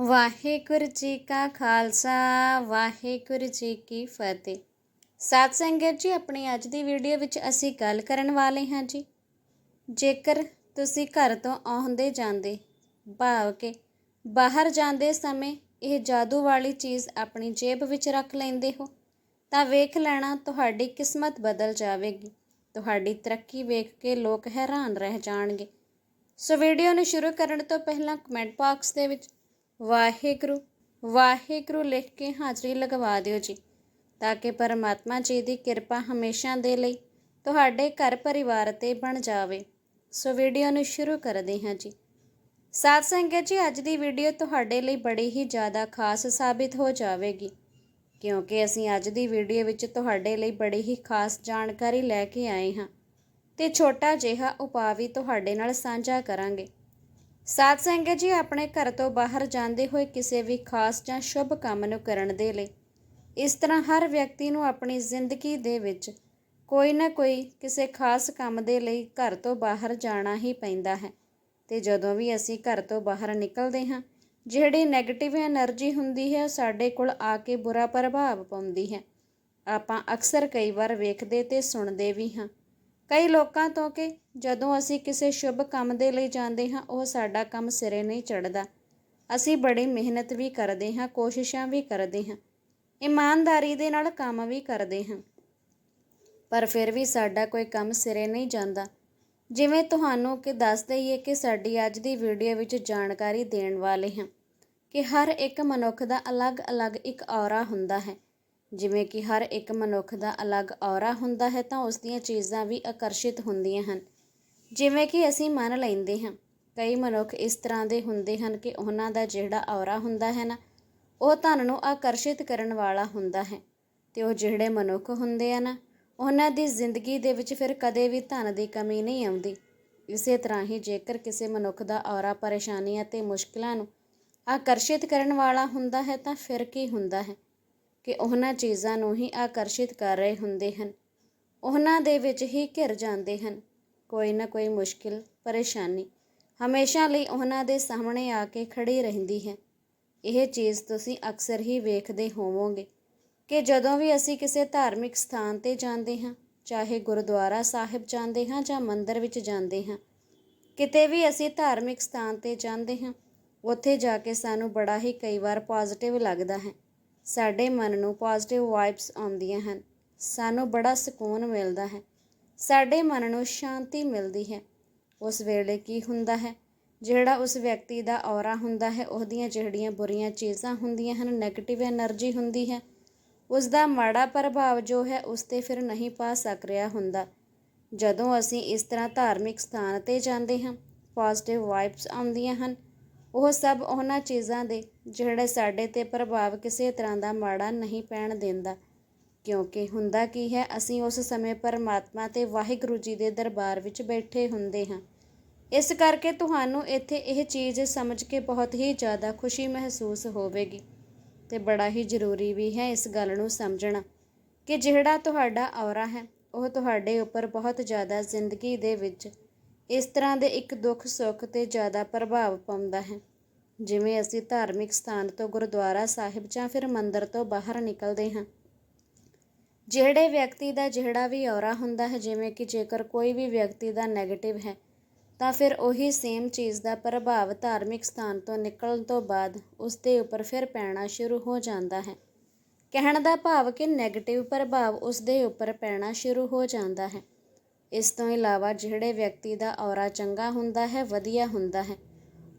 ਵਾਹਿਗੁਰੂ ਜੀ ਕਾ ਖਾਲਸਾ, ਵਾਹਿਗੁਰੂ ਜੀ ਕੀ ਫਤਿਹ। ਸਾਧ ਸੰਗਤ ਜੀ, ਆਪਣੀ ਅੱਜ ਦੀ ਵੀਡੀਓ ਵਿੱਚ ਅਸੀਂ ਗੱਲ ਕਰਨ ਵਾਲੇ ਹਾਂ ਜੀ। ਜੇਕਰ ਤੁਸੀਂ ਘਰ ਤੋਂ ਆਉਂਦੇ ਜਾਂਦੇ, ਭਾਵ ਕਿ ਬਾਹਰ ਜਾਂਦੇ ਸਮੇਂ ਇਹ ਜਾਦੂ ਵਾਲੀ ਚੀਜ਼ ਆਪਣੀ ਜੇਬ ਵਿੱਚ ਰੱਖ ਲੈਂਦੇ ਹੋ, ਤਾਂ ਵੇਖ ਲੈਣਾ ਤੁਹਾਡੀ ਕਿਸਮਤ ਬਦਲ ਜਾਵੇਗੀ। ਤੁਹਾਡੀ ਤਰੱਕੀ ਵੇਖ ਕੇ ਲੋਕ ਹੈਰਾਨ ਰਹਿ ਜਾਣਗੇ। ਸੋ ਵੀਡੀਓ ਨੂੰ ਸ਼ੁਰੂ ਕਰਨ ਤੋਂ ਪਹਿਲਾਂ ਕਮੈਂਟ ਬਾਕਸ ਦੇ ਵਿੱਚ ਵਾਹਿਗੁਰੂ ਵਾਹਿਗੁਰੂ ਲਿਖ ਕੇ ਹਾਜ਼ਰੀ ਲਗਵਾ ਦਿਓ ਜੀ, ਤਾਂ ਕਿ ਪਰਮਾਤਮਾ ਜੀ ਦੀ ਕਿਰਪਾ ਹਮੇਸ਼ਾ ਦੇ ਲਈ ਤੁਹਾਡੇ ਘਰ ਪਰਿਵਾਰ ਤੇ ਬਣ ਜਾਵੇ। ਸੋ ਵੀਡੀਓ ਨੂੰ ਸ਼ੁਰੂ ਕਰਦੇ ਹਾਂ ਜੀ। ਸਾਧ ਸੰਗਤ ਜੀ, ਅੱਜ ਦੀ ਵੀਡੀਓ ਤੁਹਾਡੇ ਲਈ ਬੜੀ ਹੀ ਜ਼ਿਆਦਾ ਖਾਸ ਸਾਬਿਤ ਹੋ ਜਾਵੇਗੀ, ਕਿਉਂਕਿ ਅਸੀਂ ਅੱਜ ਦੀ ਵੀਡੀਓ ਵਿੱਚ ਤੁਹਾਡੇ ਲਈ ਬੜੀ ਹੀ ਖਾਸ ਜਾਣਕਾਰੀ ਲੈ ਕੇ ਆਏ ਹਾਂ ਤੇ ਛੋਟਾ ਜਿਹਾ ਉਪਾਅ ਵੀ ਤੁਹਾਡੇ ਨਾਲ ਸਾਂਝਾ ਕਰਾਂਗੇ। ਸਾਧ ਸੰਗਤ ਜੀ, ਆਪਣੇ ਘਰ ਤੋਂ ਬਾਹਰ ਜਾਂਦੇ ਹੋਏ ਕਿਸੇ ਵੀ ਖਾਸ ਜਾਂ ਸ਼ੁਭ ਕੰਮ ਨੂੰ ਕਰਨ ਦੇ ਲਈ, ਇਸ ਤਰ੍ਹਾਂ ਹਰ ਵਿਅਕਤੀ ਨੂੰ ਆਪਣੀ ਜ਼ਿੰਦਗੀ ਦੇ ਵਿੱਚ ਕੋਈ ਨਾ ਕੋਈ ਕਿਸੇ ਖਾਸ ਕੰਮ ਦੇ ਲਈ ਘਰ ਤੋਂ ਬਾਹਰ ਜਾਣਾ ਹੀ ਪੈਂਦਾ ਹੈ। ਤੇ ਜਦੋਂ ਵੀ ਅਸੀਂ ਘਰ ਤੋਂ ਬਾਹਰ ਨਿਕਲਦੇ ਹਾਂ, ਜਿਹੜੀ ਨੈਗੇਟਿਵ એનર્ਜੀ ਹੁੰਦੀ ਹੈ, ਸਾਡੇ ਕੋਲ ਆ ਕੇ ਬੁਰਾ ਪ੍ਰਭਾਵ ਪਾਉਂਦੀ ਹੈ। ਆਪਾਂ ਅਕਸਰ ਕਈ ਵਾਰ ਵੇਖਦੇ ਤੇ ਸੁਣਦੇ ਵੀ ਹਾਂ। ਕਈ ਲੋਕਾਂ ਤੋਂ ਕਿ ਜਦੋਂ ਅਸੀਂ ਕਿਸੇ ਸ਼ੁਭ ਕੰਮ ਦੇ ਲਈ ਜਾਂਦੇ ਹਾਂ, ਉਹ ਸਾਡਾ ਕੰਮ ਸਿਰੇ ਨਹੀਂ ਚੜਦਾ ਅਸੀਂ ਬੜੀ ਮਿਹਨਤ ਵੀ ਕਰਦੇ ਹਾਂ, ਕੋਸ਼ਿਸ਼ਾਂ ਵੀ ਕਰਦੇ ਹਾਂ। ਇਮਾਨਦਾਰੀ ਦੇ ਨਾਲ ਕੰਮ ਵੀ ਕਰਦੇ ਹਾਂ। ਪਰ ਫਿਰ ਵੀ ਸਾਡਾ ਕੋਈ ਕੰਮ ਸਿਰੇ ਨਹੀਂ ਜਾਂਦਾ। ਜਿਵੇਂ ਤੁਹਾਨੂੰ ਕਿ ਦੱਸ ਦਈਏ ਕਿ ਸਾਡੀ ਅੱਜ ਦੀ ਵੀਡੀਓ ਵਿੱਚ ਜਾਣਕਾਰੀ ਦੇਣ ਵਾਲੇ ਹਾਂ ਕਿ ਹਰ ਇੱਕ ਮਨੁੱਖ ਦਾ ਅਲੱਗ-ਅਲੱਗ ਇੱਕ ਔਰਾ ਹੁੰਦਾ ਹੈ। ਜਿਵੇਂ ਕਿ ਹਰ ਇੱਕ ਮਨੁੱਖ ਦਾ ਅਲੱਗ ਔਰਾ ਹੁੰਦਾ ਹੈ, ਤਾਂ ਉਸ ਦੀਆਂ ਚੀਜ਼ਾਂ ਵੀ ਆਕਰਸ਼ਿਤ ਹੁੰਦੀਆਂ ਹਨ। ਜਿਵੇਂ ਕਿ ਅਸੀਂ ਮੰਨ ਲੈਂਦੇ ਹਾਂ, ਕਈ ਮਨੁੱਖ ਇਸ ਤਰ੍ਹਾਂ ਦੇ ਹੁੰਦੇ ਹਨ ਕਿ ਉਹਨਾਂ ਦਾ ਜਿਹੜਾ ਔਰਾ ਹੁੰਦਾ ਹੈ ਨਾ, ਉਹ ਧਨ ਨੂੰ ਆਕਰਸ਼ਿਤ ਕਰਨ ਵਾਲਾ ਹੁੰਦਾ ਹੈ ਤੇ ਉਹ ਜਿਹੜੇ ਮਨੁੱਖ ਹੁੰਦੇ ਆ ਨਾ, ਉਹਨਾਂ ਦੀ ਜ਼ਿੰਦਗੀ ਦੇ ਵਿੱਚ ਫਿਰ ਕਦੇ ਵੀ ਧਨ ਦੀ ਕਮੀ ਨਹੀਂ ਆਉਂਦੀ। ਇਸੇ ਤਰ੍ਹਾਂ ਹੀ ਜੇਕਰ ਕਿਸੇ ਮਨੁੱਖ ਦਾ ਔਰਾ ਪਰੇਸ਼ਾਨੀਆਂ ਤੇ ਮੁਸ਼ਕਲਾਂ ਨੂੰ ਆਕਰਸ਼ਿਤ ਕਰਨ ਵਾਲਾ ਹੁੰਦਾ ਹੈ, ਤਾਂ ਫਿਰ ਕੀ ਹੁੰਦਾ ਹੈ ਕਿ ਉਹਨਾਂ ਚੀਜ਼ਾਂ ਨੂੰ ਹੀ ਆਕਰਸ਼ਿਤ ਕਰ ਰਹੇ ਹੁੰਦੇ ਹਨ। ਉਹਨਾਂ ਦੇ ਵਿੱਚ ਹੀ ਘਿਰ ਜਾਂਦੇ ਹਨ। ਕੋਈ ਨਾ ਕੋਈ ਮੁਸ਼ਕਿਲ, ਪਰੇਸ਼ਾਨੀ ਹਮੇਸ਼ਾ ਲਈ ਉਹਨਾਂ ਦੇ ਸਾਹਮਣੇ ਆ ਕੇ ਖੜੀ ਰਹਿੰਦੀ ਹੈ। ਇਹ ਚੀਜ਼ ਤੁਸੀਂ ਅਕਸਰ ਹੀ ਵੇਖਦੇ ਹੋਵੋਗੇ ਕਿ ਜਦੋਂ ਵੀ ਅਸੀਂ ਕਿਸੇ ਧਾਰਮਿਕ ਸਥਾਨ ਤੇ ਜਾਂਦੇ ਹਾਂ, ਚਾਹੇ ਗੁਰਦੁਆਰਾ ਸਾਹਿਬ ਜਾਂਦੇ ਹਾਂ ਜਾਂ ਮੰਦਿਰ ਵਿੱਚ ਜਾਂਦੇ ਹਾਂ, ਕਿਤੇ ਵੀ ਅਸੀਂ ਧਾਰਮਿਕ ਸਥਾਨ ਤੇ ਜਾਂਦੇ ਹਾਂ, ਉੱਥੇ ਜਾ ਕੇ ਸਾਨੂੰ ਬੜਾ ਹੀ ਕਈ ਵਾਰ ਪੋਜ਼ਿਟਿਵ ਲੱਗਦਾ ਹੈ। ਸਾਡੇ ਮਨ ਨੂੰ ਪੋਜ਼ਿਟਿਵ ਵਾਈਬਸ ਆਉਂਦੀਆਂ ਹਨ। ਸਾਨੂੰ ਬੜਾ ਸਕੂਨ ਮਿਲਦਾ ਹੈ। ਸਾਡੇ ਮਨ ਨੂੰ ਸ਼ਾਂਤੀ ਮਿਲਦੀ ਹੈ। ਉਸ ਵੇਲੇ ਕੀ ਹੁੰਦਾ ਹੈ? ਜਿਹੜਾ ਉਸ ਵਿਅਕਤੀ ਦਾ ਔਰਾ ਹੁੰਦਾ ਹੈ, ਉਹਦੀਆਂ ਜਿਹੜੀਆਂ ਬੁਰੀਆਂ ਚੀਜ਼ਾਂ ਹੁੰਦੀਆਂ ਹਨ 네ਗੇਟਿਵ એનર્ਜੀ ਹੁੰਦੀ ਹੈ। ਉਸ ਦਾ ਮਾੜਾ ਪ੍ਰਭਾਵ ਜੋ ਹੈ, ਉਸ ਤੇ ਫਿਰ ਨਹੀਂ ਪਾ ਸਕ ਰਿਹਾ ਹੁੰਦਾ। ਜਦੋਂ ਅਸੀਂ ਇਸ ਤਰ੍ਹਾਂ ਧਾਰਮਿਕ ਸਥਾਨ ਤੇ ਜਾਂਦੇ ਹਾਂ ਪੋਜ਼ਿਟਿਵ ਵਾਈਬਸ ਆਉਂਦੀਆਂ ਹਨ। ਉਹ ਸਭ ਉਹਨਾਂ ਚੀਜ਼ਾਂ ਦੇ, ਜਿਹੜੇ ਸਾਡੇ ਤੇ ਪ੍ਰਭਾਵ ਕਿਸੇ ਤਰ੍ਹਾਂ ਦਾ ਮਾੜਾ ਨਹੀਂ ਪੈਣ ਦਿੰਦਾ। ਕਿਉਂਕਿ ਹੁੰਦਾ ਕੀ ਹੈ, ਅਸੀਂ ਉਸ ਸਮੇਂ ਪਰਮਾਤਮਾ ਤੇ ਵਾਹਿਗੁਰੂ ਜੀ ਦੇ ਦਰਬਾਰ ਵਿੱਚ ਬੈਠੇ ਹੁੰਦੇ ਹਾਂ। ਇਸ ਕਰਕੇ ਤੁਹਾਨੂੰ ਇੱਥੇ ਇਹ ਚੀਜ਼ ਸਮਝ ਕੇ ਬਹੁਤ ਹੀ ਜ਼ਿਆਦਾ ਖੁਸ਼ੀ ਮਹਿਸੂਸ ਹੋਵੇਗੀ ਤੇ ਬੜਾ ਹੀ ਜ਼ਰੂਰੀ ਵੀ ਹੈ ਇਸ ਗੱਲ ਨੂੰ ਸਮਝਣਾ ਕਿ ਜਿਹੜਾ ਤੁਹਾਡਾ ਔਰਾ ਹੈ, ਉਹ ਤੁਹਾਡੇ ਉੱਪਰ ਬਹੁਤ ਜ਼ਿਆਦਾ ਜ਼ਿੰਦਗੀ ਦੇ ਵਿੱਚ ਇਸ ਤਰ੍ਹਾਂ ਦੇ ਇੱਕ ਦੁੱਖ ਸੁੱਖ ਤੇ ਜ਼ਿਆਦਾ ਪ੍ਰਭਾਵ ਪਾਉਂਦਾ ਹੈ। ਜਿਵੇਂ ਅਸੀਂ ਧਾਰਮਿਕ ਸਥਾਨ ਤੋਂ ਗੁਰਦੁਆਰਾ ਸਾਹਿਬ ਜਾਂ ਫਿਰ ਮੰਦਰ ਤੋਂ ਬਾਹਰ ਨਿਕਲਦੇ ਹਾਂ ਜਿਹੜੇ ਵਿਅਕਤੀ ਦਾ ਜਿਹੜਾ ਵੀ ਔਰਾ ਹੁੰਦਾ ਹੈ, ਜਿਵੇਂ ਕਿ ਜੇਕਰ ਕੋਈ ਵੀ ਵਿਅਕਤੀ ਦਾ 네ਗੇਟਿਵ ਹੈ, ਤਾਂ ਫਿਰ ਉਹੀ ਸੇਮ ਚੀਜ਼ ਦਾ ਪ੍ਰਭਾਵ ਧਾਰਮਿਕ ਸਥਾਨ ਤੋਂ ਨਿਕਲਣ ਤੋਂ ਬਾਅਦ ਉਸ ਦੇ ਉੱਪਰ ਫਿਰ ਪੈਣਾ ਸ਼ੁਰੂ ਹੋ ਜਾਂਦਾ ਹੈ। ਕਹਿਣ ਦਾ ਭਾਵ ਕਿ 네ਗੇਟਿਵ ਪ੍ਰਭਾਵ ਉਸ ਦੇ ਉੱਪਰ ਪੈਣਾ ਸ਼ੁਰੂ ਹੋ ਜਾਂਦਾ ਹੈ। ਇਸ ਤੋਂ ਇਲਾਵਾ ਜਿਹੜੇ ਵਿਅਕਤੀ ਦਾ ਔਰਾ ਚੰਗਾ ਹੁੰਦਾ ਹੈ, ਵਧੀਆ ਹੁੰਦਾ ਹੈ,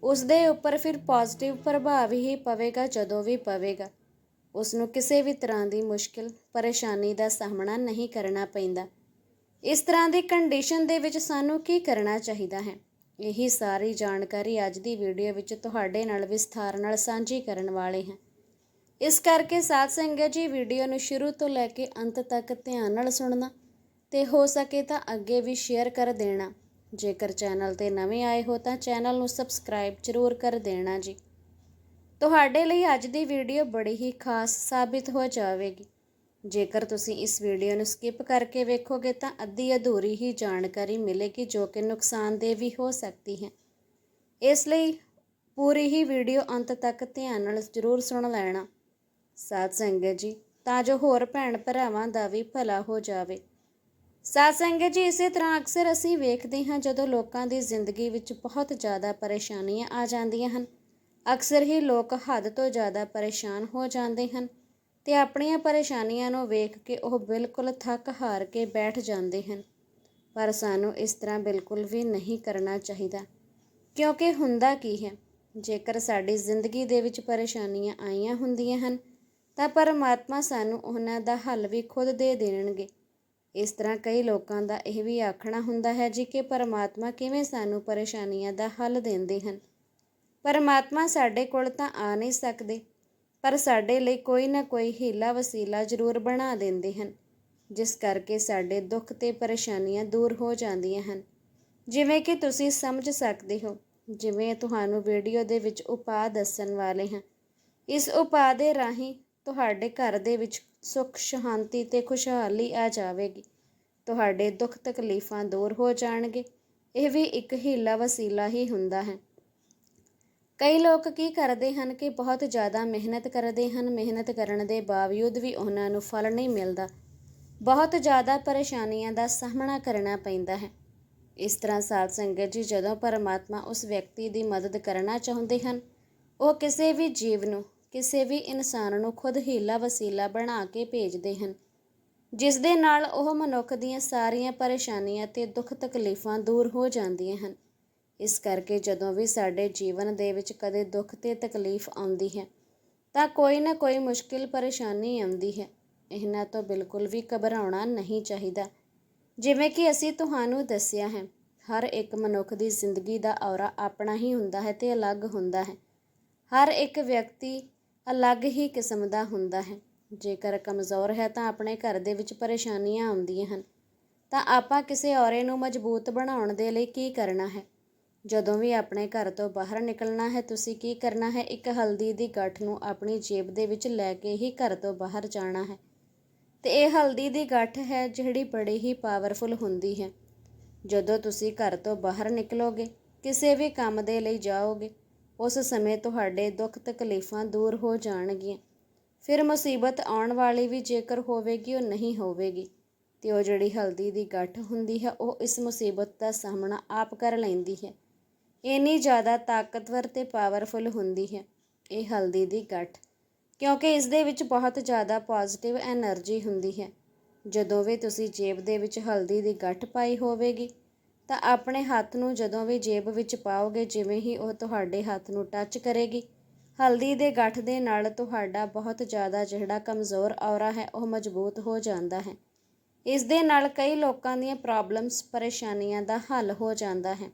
ਉਸ ਦੇ ਉੱਪਰ ਫਿਰ ਪੋਜ਼ਿਟਿਵ ਪ੍ਰਭਾਵ ਹੀ ਪਵੇਗਾ, ਜਦੋਂ ਵੀ ਪਵੇਗਾ। ਉਸ ਨੂੰ ਕਿਸੇ ਵੀ ਤਰ੍ਹਾਂ ਦੀ ਮੁਸ਼ਕਿਲ, ਪਰੇਸ਼ਾਨੀ ਦਾ ਸਾਹਮਣਾ ਨਹੀਂ ਕਰਨਾ ਪੈਂਦਾ। ਇਸ ਤਰ੍ਹਾਂ ਦੀ ਕੰਡੀਸ਼ਨ ਦੇ ਵਿੱਚ ਸਾਨੂੰ ਕੀ ਕਰਨਾ ਚਾਹੀਦਾ ਹੈ? ਇਹੀ ਸਾਰੀ ਜਾਣਕਾਰੀ ਅੱਜ ਦੀ ਵੀਡੀਓ ਵਿੱਚ ਤੁਹਾਡੇ ਨਾਲ ਵਿਸਥਾਰ ਨਾਲ ਸਾਂਝੀ ਕਰਨ ਵਾਲੇ ਹਾਂ। ਇਸ ਕਰਕੇ ਸਾਧ ਸੰਗਤ ਜੀ ਵੀਡੀਓ ਨੂੰ ਸ਼ੁਰੂ ਤੋਂ ਲੈ ਕੇ ਅੰਤ ਤੱਕ ਧਿਆਨ ਨਾਲ ਸੁਣਨਾ ਤੇ ਹੋ ਸਕੇ ਤਾਂ ਅੱਗੇ ਵੀ ਸ਼ੇਅਰ ਕਰ ਦੇਣਾ। ਜੇਕਰ ਚੈਨਲ ਤੇ ਨਵੇਂ ਆਏ ਹੋ ਤਾਂ ਚੈਨਲ ਨੂੰ ਸਬਸਕ੍ਰਾਈਬ ਜ਼ਰੂਰ ਕਰ ਦੇਣਾ ਜੀ। ਤੁਹਾਡੇ ਲਈ ਅੱਜ ਦੀ ਵੀਡੀਓ ਬੜੀ ਹੀ ਖਾਸ ਸਾਬਿਤ ਹੋ ਜਾਵੇਗੀ। ਜੇਕਰ ਤੁਸੀਂ ਇਸ ਵੀਡੀਓ ਨੂੰ ਸਕਿਪ ਕਰਕੇ ਵੇਖੋਗੇ ਤਾਂ ਅੱਧੀ ਅਧੂਰੀ ਹੀ ਜਾਣਕਾਰੀ ਮਿਲੇਗੀ ਜੋ ਕਿ ਨੁਕਸਾਨਦੇਹ ਵੀ ਹੋ ਸਕਦੀ ਹੈ। ਇਸ ਲਈ ਪੂਰੀ ਹੀ ਵੀਡੀਓ ਅੰਤ ਤੱਕ ਧਿਆਨ ਨਾਲ ਜ਼ਰੂਰ ਸੁਣ ਲੈਣਾ। ਸਾਧ ਸੰਗਤ ਜੀ, ਤਾਂ ਜੋ ਹੋਰ ਭੈਣ ਭਰਾਵਾਂ ਦਾ ਵੀ ਭਲਾ ਹੋ ਜਾਵੇ। ਸਾਧ ਸੰਗਤ ਜੀ, ਇਸੇ ਤਰ੍ਹਾਂ ਅਕਸਰ ਅਸੀਂ ਵੇਖਦੇ ਹਾਂ ਜਦੋਂ ਲੋਕਾਂ ਦੀ ਜ਼ਿੰਦਗੀ ਵਿੱਚ ਬਹੁਤ ਜ਼ਿਆਦਾ ਪਰੇਸ਼ਾਨੀਆਂ ਆ ਜਾਂਦੀਆਂ ਹਨ। ਅਕਸਰ ਹੀ ਲੋਕ ਹੱਦ ਤੋਂ ਜ਼ਿਆਦਾ ਪਰੇਸ਼ਾਨ ਹੋ ਜਾਂਦੇ ਹਨ ਤੇ ਆਪਣੀਆਂ ਪਰੇਸ਼ਾਨੀਆਂ ਨੂੰ ਵੇਖ ਕੇ ਉਹ ਬਿਲਕੁਲ ਥੱਕ ਹਾਰ ਕੇ ਬੈਠ ਜਾਂਦੇ ਹਨ। ਪਰ ਸਾਨੂੰ ਇਸ ਤਰ੍ਹਾਂ ਬਿਲਕੁਲ ਵੀ ਨਹੀਂ ਕਰਨਾ ਚਾਹੀਦਾ। ਕਿਉਂਕਿ ਹੁੰਦਾ ਕੀ ਹੈ, ਜੇਕਰ ਸਾਡੀ ਜ਼ਿੰਦਗੀ ਦੇ ਵਿੱਚ ਪਰੇਸ਼ਾਨੀਆਂ ਆਈਆਂ ਹੁੰਦੀਆਂ ਹਨ, ਤਾਂ ਪਰਮਾਤਮਾ ਸਾਨੂੰ ਉਹਨਾਂ ਦਾ ਹੱਲ ਵੀ ਖੁਦ ਦੇ ਦੇਣਗੇ। ਇਸ ਤਰ੍ਹਾਂ ਕਈ ਲੋਕਾਂ ਦਾ ਇਹ ਵੀ ਆਖਣਾ ਹੁੰਦਾ ਹੈ ਜੀ ਕਿ ਪਰਮਾਤਮਾ ਕਿਵੇਂ ਸਾਨੂੰ ਪਰੇਸ਼ਾਨੀਆਂ ਦਾ ਹੱਲ ਦਿੰਦੇ ਹਨ। ਪਰਮਾਤਮਾ ਸਾਡੇ ਕੋਲ ਤਾਂ ਆ ਨਹੀਂ ਸਕਦੇ, ਪਰ ਸਾਡੇ ਲਈ ਕੋਈ ਨਾ ਕੋਈ ਹੀਲਾ ਵਸੀਲਾ ਜ਼ਰੂਰ ਬਣਾ ਦਿੰਦੇ ਹਨ, ਜਿਸ ਕਰਕੇ ਸਾਡੇ ਦੁੱਖ ਤੇ ਪਰੇਸ਼ਾਨੀਆਂ ਦੂਰ ਹੋ ਜਾਂਦੀਆਂ ਹਨ। ਜਿਵੇਂ ਕਿ ਤੁਸੀਂ ਸਮਝ ਸਕਦੇ ਹੋ, ਜਿਵੇਂ ਤੁਹਾਨੂੰ ਵੀਡੀਓ ਦੇ ਵਿੱਚ ਉਪਾਅ ਦੱਸਣ ਵਾਲੇ ਹਾਂ। ਇਸ ਉਪਾਅ ਦੇ ਰਾਹੀਂ ਤੁਹਾਡੇ ਘਰ ਦੇ ਵਿੱਚ ਸੁੱਖ, ਸ਼ਾਂਤੀ ਤੇ ਖੁਸ਼ਹਾਲੀ ਆ ਜਾਵੇਗੀ। ਤੁਹਾਡੇ ਦੁੱਖ ਤਕਲੀਫਾਂ ਦੂਰ ਹੋ ਜਾਣਗੇ। ਇਹ ਵੀ ਇੱਕ ਹੀਲਾ ਵਸੀਲਾ ਹੀ ਹੁੰਦਾ ਹੈ। ਕਈ ਲੋਕ ਕੀ ਕਰਦੇ ਹਨ ਕਿ ਬਹੁਤ ਜ਼ਿਆਦਾ ਮਿਹਨਤ ਕਰਦੇ ਹਨ, ਮਿਹਨਤ ਕਰਨ ਦੇ ਬਾਵਜੂਦ ਵੀ ਉਹਨਾਂ ਨੂੰ ਫਲ ਨਹੀਂ ਮਿਲਦਾ। ਬਹੁਤ ਜ਼ਿਆਦਾ ਪਰੇਸ਼ਾਨੀਆਂ ਦਾ ਸਾਹਮਣਾ ਕਰਨਾ ਪੈਂਦਾ ਹੈ। ਇਸ ਤਰ੍ਹਾਂ ਸਾਧ ਸੰਗਤ ਜੀ ਜਦੋਂ ਪਰਮਾਤਮਾ ਉਸ ਵਿਅਕਤੀ ਦੀ ਮਦਦ ਕਰਨਾ ਚਾਹੁੰਦੇ ਹਨ, ਉਹ ਕਿਸੇ ਵੀ ਜੀਵ ਨੂੰ, ਕਿਸੇ ਵੀ ਇਨਸਾਨ ਨੂੰ ਖੁਦ ਹੀਲਾ ਵਸੀਲਾ ਬਣਾ ਕੇ ਭੇਜਦੇ ਹਨ, ਜਿਸ ਦੇ ਨਾਲ ਉਹ ਮਨੁੱਖ ਦੀਆਂ ਸਾਰੀਆਂ ਪਰੇਸ਼ਾਨੀਆਂ ਤੇ ਦੁੱਖ ਤਕਲੀਫਾਂ ਦੂਰ ਹੋ ਜਾਂਦੀਆਂ ਹਨ। ਇਸ ਕਰਕੇ ਜਦੋਂ ਵੀ ਸਾਡੇ ਜੀਵਨ ਦੇ ਵਿੱਚ ਕਦੇ ਦੁੱਖ ਤੇ ਤਕਲੀਫ ਆਉਂਦੀ ਹੈ, ਤਾਂ ਕੋਈ ਨਾ ਕੋਈ ਮੁਸ਼ਕਿਲ ਪਰੇਸ਼ਾਨੀ ਆਉਂਦੀ ਹੈ। ਇਹਨਾਂ ਤੋਂ ਬਿਲਕੁਲ ਵੀ ਘਬਰਾਉਣਾ ਨਹੀਂ ਚਾਹੀਦਾ। ਜਿਵੇਂ ਕਿ ਅਸੀਂ ਤੁਹਾਨੂੰ ਦੱਸਿਆ ਹੈ, ਹਰ ਇੱਕ ਮਨੁੱਖ ਦੀ ਜ਼ਿੰਦਗੀ ਦਾ ਔਰਾ ਆਪਣਾ ਹੀ ਹੁੰਦਾ ਹੈ ਤੇ ਅਲੱਗ ਹੁੰਦਾ ਹੈ। ਹਰ ਇੱਕ ਵਿਅਕਤੀ ਅਲੱਗ ਹੀ ਕਿਸਮ ਦਾ ਹੁੰਦਾ ਹੈ। ਜੇਕਰ ਕਮਜ਼ੋਰ ਹੈ ਤਾਂ ਆਪਣੇ ਘਰ ਦੇ ਵਿੱਚ ਪਰੇਸ਼ਾਨੀਆਂ ਆਉਂਦੀਆਂ ਹਨ। ਤਾਂ ਆਪਾਂ ਕਿਸੇ ਔਰੇ ਨੂੰ ਮਜ਼ਬੂਤ ਬਣਾਉਣ ਦੇ ਲਈ ਕੀ ਕਰਨਾ ਹੈ? ਜਦੋਂ ਵੀ ਆਪਣੇ ਘਰ ਤੋਂ ਬਾਹਰ ਨਿਕਲਣਾ ਹੈ, ਤੁਸੀਂ ਕੀ ਕਰਨਾ ਹੈ? ਇੱਕ ਹਲਦੀ ਦੀ ਗੱਠ ਨੂੰ ਆਪਣੀ ਜੇਬ ਦੇ ਵਿੱਚ ਲੈ ਕੇ ਹੀ ਘਰ ਤੋਂ ਬਾਹਰ ਜਾਣਾ ਹੈ। ਤੇ ਇਹ ਹਲਦੀ ਦੀ ਗੱਠ ਹੈ ਜਿਹੜੀ ਬੜੀ ਹੀ ਪਾਵਰਫੁਲ ਹੁੰਦੀ ਹੈ। ਜਦੋਂ ਤੁਸੀਂ ਘਰ ਤੋਂ ਬਾਹਰ ਨਿਕਲੋਗੇ, ਕਿਸੇ ਵੀ ਕੰਮ ਦੇ ਲਈ ਜਾਓਗੇ, ਉਸ ਸਮੇਂ ਤੁਹਾਡੇ ਦੁੱਖ ਤਕਲੀਫਾਂ ਦੂਰ ਹੋ ਜਾਣਗੀਆਂ। ਫਿਰ ਮੁਸੀਬਤ ਆਉਣ ਵਾਲੀ ਵੀ ਜੇਕਰ ਹੋਵੇਗੀ, ਉਹ ਨਹੀਂ ਹੋਵੇਗੀ। ਤੇ ਉਹ ਜਿਹੜੀ ਹਲਦੀ ਦੀ ਗੱਠ ਹੁੰਦੀ ਹੈ, ਉਹ ਇਸ ਮੁਸੀਬਤ ਦਾ ਸਾਹਮਣਾ ਆਪ ਕਰ ਲੈਂਦੀ ਹੈ। ਇੰਨੀ ਜ਼ਿਆਦਾ ਤਾਕਤਵਰ ਤੇ ਪਾਵਰਫੁਲ ਹੁੰਦੀ ਹੈ ਇਹ ਹਲਦੀ ਦੀ ਗੱਠ, ਕਿਉਂਕਿ ਇਸ ਦੇ ਵਿੱਚ ਬਹੁਤ ਜ਼ਿਆਦਾ ਪੋਜ਼ਿਟਿਵ એનર્ਜੀ ਹੁੰਦੀ ਹੈ। ਜਦੋਂ ਵੀ ਤੁਸੀਂ ਜੇਬ ਦੇ ਵਿੱਚ ਹਲਦੀ ਦੀ ਗੱਠ ਪਾਈ ਹੋਵੇਗੀ, ਤਾਂ ਆਪਣੇ ਹੱਥ ਨੂੰ ਜਦੋਂ ਵੀ ਜੇਬ ਵਿੱਚ ਪਾਓਗੇ, ਜਿਵੇਂ ਹੀ ਉਹ ਤੁਹਾਡੇ ਹੱਥ ਨੂੰ ਟੱਚ ਕਰੇਗੀ, ਹਲਦੀ ਦੇ ਗੱਠ ਦੇ ਨਾਲ ਤੁਹਾਡਾ ਬਹੁਤ ਜ਼ਿਆਦਾ ਜਿਹੜਾ ਕਮਜ਼ੋਰ ਔਰਾ ਹੈ, ਉਹ ਮਜ਼ਬੂਤ ਹੋ ਜਾਂਦਾ ਹੈ। ਇਸ ਦੇ ਨਾਲ ਕਈ ਲੋਕਾਂ ਦੀਆਂ ਪ੍ਰੋਬਲਮਸ ਪਰੇਸ਼ਾਨੀਆਂ ਦਾ ਹੱਲ ਹੋ ਜਾਂਦਾ ਹੈ।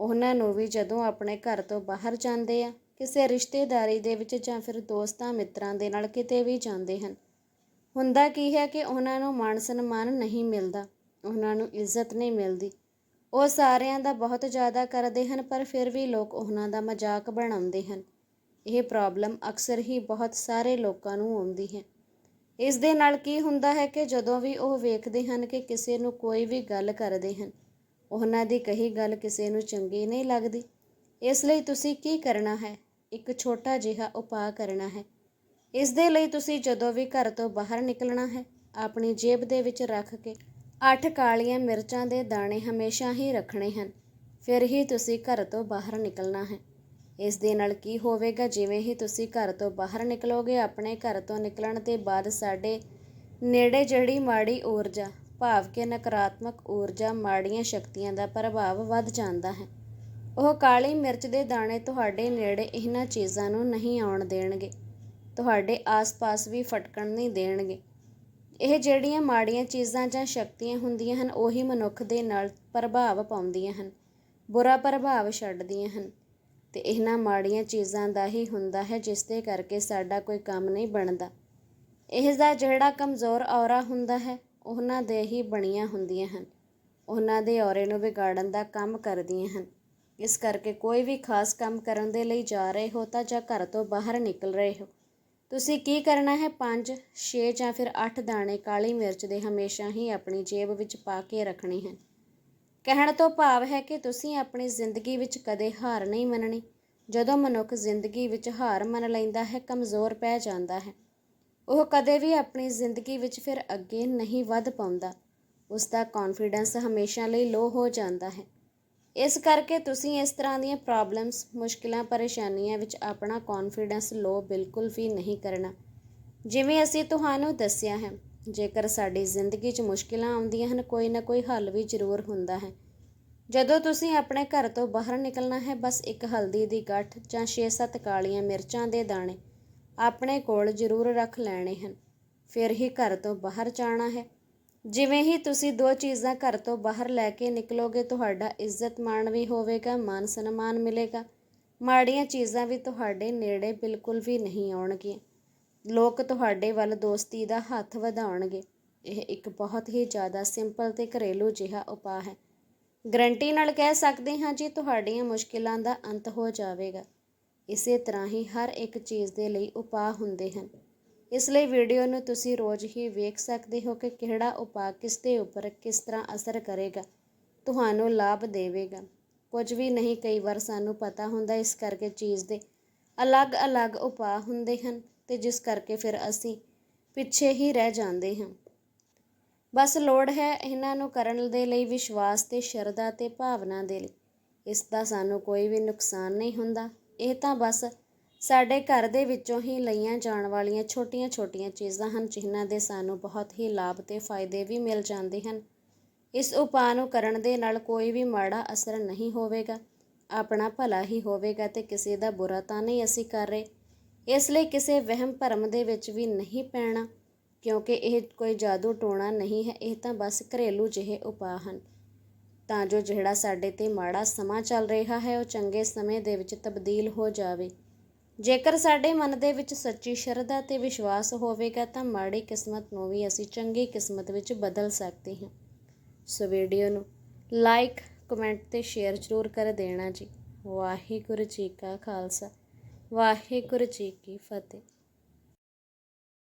ਉਹਨਾਂ ਨੂੰ ਵੀ ਜਦੋਂ ਆਪਣੇ ਘਰ ਤੋਂ ਬਾਹਰ ਜਾਂਦੇ ਆ, ਕਿਸੇ ਰਿਸ਼ਤੇਦਾਰੀ ਦੇ ਵਿੱਚ ਜਾਂ ਫਿਰ ਦੋਸਤਾਂ ਮਿੱਤਰਾਂ ਦੇ ਨਾਲ ਕਿਤੇ ਵੀ ਜਾਂਦੇ ਹਨ। ਹੁੰਦਾ ਕੀ ਹੈ ਕਿ ਉਹਨਾਂ ਨੂੰ ਮਾਣ ਸਨਮਾਨ ਨਹੀਂ ਮਿਲਦਾ, ਉਹਨਾਂ ਨੂੰ ਇੱਜ਼ਤ ਨਹੀਂ ਮਿਲਦੀ। ਉਹ ਸਾਰਿਆਂ ਦਾ ਬਹੁਤ ਜ਼ਿਆਦਾ ਕਰਦੇ ਹਨ, ਪਰ ਫਿਰ ਵੀ ਲੋਕ ਉਹਨਾਂ ਦਾ ਮਜ਼ਾਕ ਬਣਾਉਂਦੇ ਹਨ। ਇਹ ਪ੍ਰੋਬਲਮ ਅਕਸਰ ਹੀ ਬਹੁਤ ਸਾਰੇ ਲੋਕਾਂ ਨੂੰ ਆਉਂਦੀ ਹੈ। ਇਸ ਦੇ ਨਾਲ ਕੀ ਹੁੰਦਾ ਹੈ ਕਿ ਜਦੋਂ ਵੀ ਉਹ ਵੇਖਦੇ ਹਨ ਕਿ ਕਿਸੇ ਨੂੰ ਕੋਈ ਵੀ ਗੱਲ ਕਰਦੇ ਹਨ ਉਹਨਾਂ ਦੀ ਕਹੀ ਗੱਲ ਕਿਸੇ ਨੂੰ ਚੰਗੀ ਨਹੀਂ ਲੱਗਦੀ। ਇਸ ਲਈ ਤੁਸੀਂ ਕੀ ਕਰਨਾ ਹੈ? ਇੱਕ ਛੋਟਾ ਜਿਹਾ ਉਪਾਅ ਕਰਨਾ ਹੈ। ਇਸ ਦੇ ਲਈ ਤੁਸੀਂ ਜਦੋਂ ਵੀ ਘਰ ਤੋਂ ਬਾਹਰ ਨਿਕਲਣਾ ਹੈ, ਆਪਣੀ ਜੇਬ ਦੇ ਵਿੱਚ ਰੱਖ ਕੇ ਅੱਠ ਕਾਲੀਆਂ ਮਿਰਚਾਂ ਦੇ ਦਾਣੇ ਹਮੇਸ਼ਾ ਹੀ ਰੱਖਣੇ ਹਨ। ਫਿਰ ਹੀ ਤੁਸੀਂ ਘਰ ਤੋਂ ਬਾਹਰ ਨਿਕਲਣਾ ਹੈ। ਇਸ ਦੇ ਨਾਲ ਕੀ ਹੋਵੇਗਾ? ਜਿਵੇਂ ਹੀ ਤੁਸੀਂ ਘਰ ਤੋਂ ਬਾਹਰ ਨਿਕਲੋਗੇ, ਆਪਣੇ ਘਰ ਤੋਂ ਨਿਕਲਣ ਦੇ ਬਾਅਦ ਸਾਡੇ ਨੇੜੇ ਜਿਹੜੀ ਮਾੜੀ ਊਰਜਾ ਭਾਵ ਕਿ ਨਕਾਰਾਤਮਕ ਊਰਜਾ ਮਾੜੀਆਂ ਸ਼ਕਤੀਆਂ ਦਾ ਪ੍ਰਭਾਵ ਵੱਧ ਜਾਂਦਾ ਹੈ। ਉਹ ਕਾਲੀ ਮਿਰਚ ਦੇ ਦਾਣੇ ਤੁਹਾਡੇ ਨੇੜੇ ਇਹਨਾਂ ਚੀਜ਼ਾਂ ਨੂੰ ਨਹੀਂ ਆਉਣ ਦੇਣਗੇ। ਤੁਹਾਡੇ ਆਸ-ਪਾਸ ਵੀ ਫਟਕਣ ਨਹੀਂ ਦੇਣਗੇ। ਇਹ ਜਿਹੜੀਆਂ ਮਾੜੀਆਂ ਚੀਜ਼ਾਂ ਜਾਂ ਸ਼ਕਤੀਆਂ ਹੁੰਦੀਆਂ ਹਨ, ਉਹੀ ਮਨੁੱਖ ਦੇ ਨਾਲ ਪ੍ਰਭਾਵ ਪਾਉਂਦੀਆਂ ਹਨ, ਬੁਰਾ ਪ੍ਰਭਾਵ ਛੱਡਦੀਆਂ ਹਨ। ਤੇ ਇਹਨਾਂ ਮਾੜੀਆਂ ਚੀਜ਼ਾਂ ਦਾ ਹੀ ਹੁੰਦਾ ਹੈ, ਜਿਸ ਦੇ ਕਰਕੇ ਸਾਡਾ ਕੋਈ ਕੰਮ ਨਹੀਂ ਬਣਦਾ। ਇਸ ਦਾ ਜਿਹੜਾ ਕਮਜ਼ੋਰ ਔਰਾ ਹੁੰਦਾ ਹੈ ਉਹਨਾਂ ਦੇ ਹੀ ਬਣੀਆਂ ਹੁੰਦੀਆਂ ਹਨ। ਉਹਨਾਂ ਦੇ ਔਰੇ ਨੂੰ ਵਿਗਾੜਨ ਦਾ ਕੰਮ ਕਰਦੀਆਂ ਹਨ। ਇਸ ਕਰਕੇ ਕੋਈ ਵੀ ਖਾਸ ਕੰਮ ਕਰਨ ਦੇ ਲਈ ਜਾ ਰਹੇ ਹੋ ਤਾਂ ਜਾਂ ਘਰ ਤੋਂ ਬਾਹਰ ਨਿਕਲ ਰਹੇ ਹੋ। ਤੁਸੀਂ ਕੀ ਕਰਨਾ ਹੈ? 5 6 ਜਾਂ ਫਿਰ 8 ਦਾਣੇ ਕਾਲੀ ਮਿਰਚ ਦੇ ਹਮੇਸ਼ਾ ਹੀ ਆਪਣੀ ਜੇਬ ਵਿੱਚ ਪਾ ਕੇ ਰੱਖਣੇ ਹਨ। ਕਹਿਣ ਤੋਂ ਭਾਵ ਹੈ ਕਿ ਤੁਸੀਂ ਆਪਣੀ ਜ਼ਿੰਦਗੀ ਵਿੱਚ ਕਦੇ ਹਾਰ ਨਹੀਂ ਮੰਨਣੀ। ਜਦੋਂ ਮਨੁੱਖ ਜ਼ਿੰਦਗੀ ਵਿੱਚ ਹਾਰ ਮੰਨ ਲੈਂਦਾ ਹੈ, ਕਮਜ਼ੋਰ ਪੈ ਜਾਂਦਾ ਹੈ। ਉਹ ਕਦੇ ਵੀ ਆਪਣੀ ਜ਼ਿੰਦਗੀ ਵਿੱਚ ਫਿਰ ਅੱਗੇ ਨਹੀਂ ਵੱਧ ਪਾਉਂਦਾ। ਉਸ ਦਾ ਕੌਨਫੀਡੈਂਸ ਹਮੇਸ਼ਾ ਲਈ ਲੋ ਹੋ ਜਾਂਦਾ ਹੈ। ਇਸ ਕਰਕੇ ਤੁਸੀਂ ਇਸ ਤਰ੍ਹਾਂ ਦੀਆਂ ਪ੍ਰੋਬਲਮਸ ਮੁਸ਼ਕਿਲਾਂ, ਪਰੇਸ਼ਾਨੀਆਂ ਵਿੱਚ ਆਪਣਾ ਕੌਨਫੀਡੈਂਸ ਲੋ ਬਿਲਕੁਲ ਵੀ ਨਹੀਂ ਕਰਨਾ। ਜਿਵੇਂ ਅਸੀਂ ਤੁਹਾਨੂੰ ਦੱਸਿਆ ਹੈ, ਜੇਕਰ ਸਾਡੀ ਜ਼ਿੰਦਗੀ 'ਚ ਮੁਸ਼ਕਿਲਾਂ ਆਉਂਦੀਆਂ ਹਨ, ਕੋਈ ਨਾ ਕੋਈ ਹੱਲ ਵੀ ਜ਼ਰੂਰ ਹੁੰਦਾ ਹੈ। ਜਦੋਂ ਤੁਸੀਂ ਆਪਣੇ ਘਰ ਤੋਂ ਬਾਹਰ ਨਿਕਲਣਾ ਹੈ, ਬਸ ਇੱਕ ਹਲਦੀ ਦੀ ਗੱਠ ਜਾਂ 6-7 ਕਾਲੀਆਂ ਮਿਰਚਾਂ ਦੇ ਦਾਣੇ ਆਪਣੇ ਕੋਲ ਜ਼ਰੂਰ ਰੱਖ ਲੈਣੇ ਹਨ। ਫਿਰ ਹੀ ਘਰ ਤੋਂ ਬਾਹਰ ਜਾਣਾ ਹੈ। ਜਿਵੇਂ ਹੀ ਤੁਸੀਂ ਦੋ ਚੀਜ਼ਾਂ ਘਰ ਤੋਂ ਬਾਹਰ ਲੈ ਕੇ ਨਿਕਲੋਗੇ, ਤੁਹਾਡਾ ਇੱਜ਼ਤ ਮਾਣ ਵੀ ਹੋਵੇਗਾ, ਮਾਨ ਸਨਮਾਨ ਮਿਲੇਗਾ। ਮਾੜੀਆਂ ਚੀਜ਼ਾਂ ਵੀ ਤੁਹਾਡੇ ਨੇੜੇ ਬਿਲਕੁਲ ਵੀ ਨਹੀਂ ਆਉਣਗੀਆਂ। ਲੋਕ ਤੁਹਾਡੇ ਵੱਲ ਦੋਸਤੀ ਦਾ ਹੱਥ ਵਧਾਉਣਗੇ। ਇਹ ਇੱਕ ਬਹੁਤ ਹੀ ਜ਼ਿਆਦਾ ਸਿੰਪਲ ਤੇ ਘਰੇਲੂ ਜਿਹਾ ਉਪਾਅ ਹੈ। ਗਰੰਟੀ ਨਾਲ ਕਹਿ ਸਕਦੇ ਹਾਂ ਜੀ, ਤੁਹਾਡੀਆਂ ਮੁਸ਼ਕਿਲਾਂ ਦਾ ਅੰਤ ਹੋ ਜਾਵੇਗਾ। ਇਸੇ ਤਰ੍ਹਾਂ ਹੀ ਹਰ ਇੱਕ ਚੀਜ਼ ਦੇ ਲਈ ਉਪਾਅ ਹੁੰਦੇ ਹਨ। ਇਸ ਲਈ ਵੀਡੀਓ ਨੂੰ ਤੁਸੀਂ ਰੋਜ਼ ਹੀ ਵੇਖ ਸਕਦੇ ਹੋ ਕਿ ਕਿਹੜਾ ਉਪਾਅ ਕਿਸ ਦੇ ਉੱਪਰ ਕਿਸ ਤਰ੍ਹਾਂ ਅਸਰ ਕਰੇਗਾ। ਤੁਹਾਨੂੰ ਲਾਭ ਦੇਵੇਗਾ। ਕੁਝ ਵੀ ਨਹੀਂ, ਕਈ ਵਾਰ ਸਾਨੂੰ ਪਤਾ ਹੁੰਦਾ ਇਸ ਕਰਕੇ ਚੀਜ਼ ਦੇ ਅਲੱਗ-ਅਲੱਗ ਉਪਾਅ ਹੁੰਦੇ ਹਨ ਤੇ ਜਿਸ ਕਰਕੇ ਫਿਰ ਅਸੀਂ ਪਿੱਛੇ ਹੀ ਰਹਿ ਜਾਂਦੇ ਹਾਂ। ਬਸ ਲੋੜ ਹੈ ਇਹਨਾਂ ਨੂੰ ਕਰਨ ਦੇ ਲਈ ਵਿਸ਼ਵਾਸ ਤੇ ਸ਼ਰਧਾ ਤੇ ਭਾਵਨਾ ਦੇ ਲਈ। ਇਸ ਦਾ ਸਾਨੂੰ ਕੋਈ ਵੀ ਨੁਕਸਾਨ ਨਹੀਂ ਹੁੰਦਾ। ਇਹ ਤਾਂ ਬਸ ਸਾਡੇ ਘਰ ਦੇ ਵਿੱਚੋਂ ਹੀ ਲਈਆਂ ਜਾਣ ਵਾਲੀਆਂ ਛੋਟੀਆਂ-ਛੋਟੀਆਂ ਚੀਜ਼ਾਂ ਹਨ, ਜਿਨ੍ਹਾਂ ਦੇ ਸਾਨੂੰ ਬਹੁਤ ਹੀ ਲਾਭ ਤੇ ਫਾਇਦੇ ਵੀ ਮਿਲ ਜਾਂਦੇ ਹਨ। ਇਸ ਉਪਾਅ ਨੂੰ ਕਰਨ ਦੇ ਨਾਲ ਕੋਈ ਵੀ ਮਾੜਾ ਅਸਰ ਨਹੀਂ ਹੋਵੇਗਾ। ਆਪਣਾ ਭਲਾ ਹੀ ਹੋਵੇਗਾ ਤੇ ਕਿਸੇ ਦਾ ਬੁਰਾ ਤਾਂ ਨਹੀਂ ਅਸੀਂ ਕਰ ਰਹੇ। ਇਸ ਲਈ ਕਿਸੇ ਵਹਿਮ ਭਰਮ ਦੇ ਵਿੱਚ ਵੀ ਨਹੀਂ ਪੈਣਾ, ਕਿਉਂਕਿ ਇਹ ਕੋਈ ਜਾਦੂ ਟੋਣਾ ਨਹੀਂ ਹੈ, ਇਹ ਤਾਂ ਬਸ ਘਰੇਲੂ ਜਿਹੇ ਉਪਾਅ ਹਨ। ਤਾਂ ਜੋ ਜਿਹੜਾ ਸਾਡੇ ਤੇ ਮਾੜਾ ਸਮਾਂ ਚੱਲ ਰਿਹਾ ਹੈ, ਉਹ ਚੰਗੇ ਸਮੇਂ ਦੇ ਵਿੱਚ ਤਬਦੀਲ ਹੋ ਜਾਵੇ। ਜੇਕਰ ਸਾਡੇ ਮਨ ਦੇ ਵਿੱਚ ਸੱਚੀ ਸ਼ਰਧਾ ਤੇ ਵਿਸ਼ਵਾਸ ਹੋਵੇਗਾ, ਤਾਂ ਮਾੜੀ ਕਿਸਮਤ ਨੂੰ ਵੀ ਅਸੀਂ ਚੰਗੀ ਕਿਸਮਤ ਵਿੱਚ ਬਦਲ ਸਕਦੇ ਹਾਂ। ਸੋ ਵੀਡੀਓ ਨੂੰ ਲਾਈਕ, ਕਮੈਂਟ ਤੇ ਸ਼ੇਅਰ ਜ਼ਰੂਰ ਕਰ ਦੇਣਾ ਜੀ। ਵਾਹਿਗੁਰੂ ਜੀ ਕਾ ਖਾਲਸਾ। ਵਾਹਿਗੁਰੂ ਜੀ ਕੀ ਫਤਿਹ।